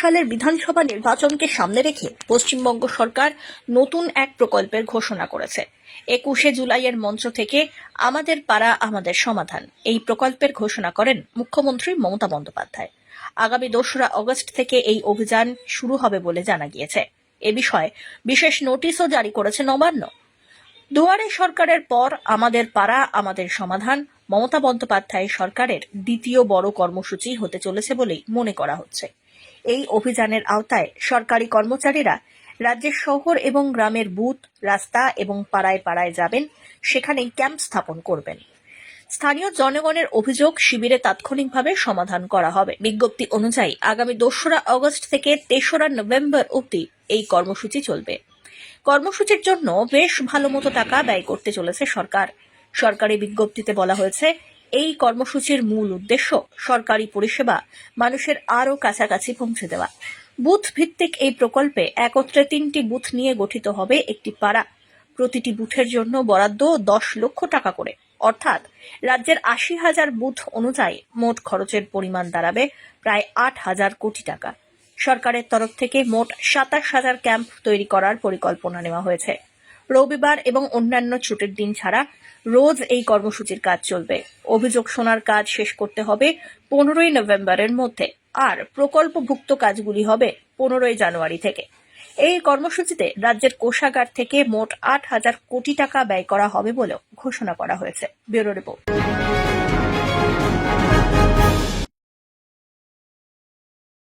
সালের বিধানসভা নির্বাচনকে সামনে রেখে পশ্চিমবঙ্গ সরকার নতুন এক প্রকল্পের ঘোষণা করেছে। একুশে জুলাইয়ের মঞ্চ থেকে আমাদের পাড়া, আমাদের সমাধান। এই প্রকল্পের ঘোষণা করেন মুখ্যমন্ত্রী মমতা বন্দ্যোপাধ্যায়। আগামী দোসরা অগস্ট থেকে এই অভিযান শুরু হবে বলে জানা গিয়েছে। এ বিষয়ে বিশেষ নোটিশও জারি করেছে নবান্ন। দুয়ারে সরকারের পর আমাদের পাড়া, আমাদের সমাধান মমতা বন্দ্যোপাধ্যায় সরকারের দ্বিতীয় বড় কর্মসূচি হতে চলেছে বলেই মনে করা হচ্ছে। এই অভিযানের আওতায় সরকারি কর্মচারীরা রাজ্যের শহর এবং গ্রামের বুথ, রাস্তা এবং পাড়ায় পাড়ায় যাবেন সেখানে ক্যাম্প স্থাপন করবেন। স্থানীয় জনগণের অভিযোগ শিবিরে তাৎক্ষণিকভাবে সমাধান করা হবে। বিজ্ঞপ্তি অনুযায়ী আগামী দোসরা আগস্ট থেকে তেসরা নভেম্বর অবধি এই কর্মসূচি চলবে। কর্মসূচির জন্য বেশ ভালো মতো টাকা ব্যয় করতে চলেছে সরকার। সরকারি বিজ্ঞপ্তিতে বলা হয়েছে এই কর্মসূচির মূল উদ্দেশ্য সরকারি পরিষেবা মানুষের আরও কাছাকাছি পৌঁছে দেওয়া। বুথ ভিত্তিক এই প্রকল্পে একত্রে তিনটি বুথ নিয়ে গঠিত হবে একটি পাড়া। প্রতিটি বুথের জন্য বরাদ্দ দশ লক্ষ টাকা করে। অর্থাৎ রাজ্যের আশি হাজার বুথ অনুযায়ী মোট খরচের পরিমাণ দাঁড়াবে প্রায় আট হাজার কোটি টাকা। সরকারের তরফ থেকে মোট সাতাশ হাজার ক্যাম্প তৈরি করার পরিকল্পনা নেওয়া হয়েছে। রবিবার এবং অন্যান্য ছুটির দিন ছাড়া রোজ এই কর্মসূচির কাজ চলবে। অভিযোগ শোনার কাজ শেষ করতে হবে পনেরোই নভেম্বরের মধ্যে। আর প্রকল্পভুক্ত কাজগুলি হবে পনেরোই জানুয়ারি থেকে। এই কর্মসূচিতে রাজ্যের কোষাগার থেকে মোট আট হাজার কোটি টাকা ব্যয় করা হবে বলেও ঘোষণা করা হয়েছে। Bureau report.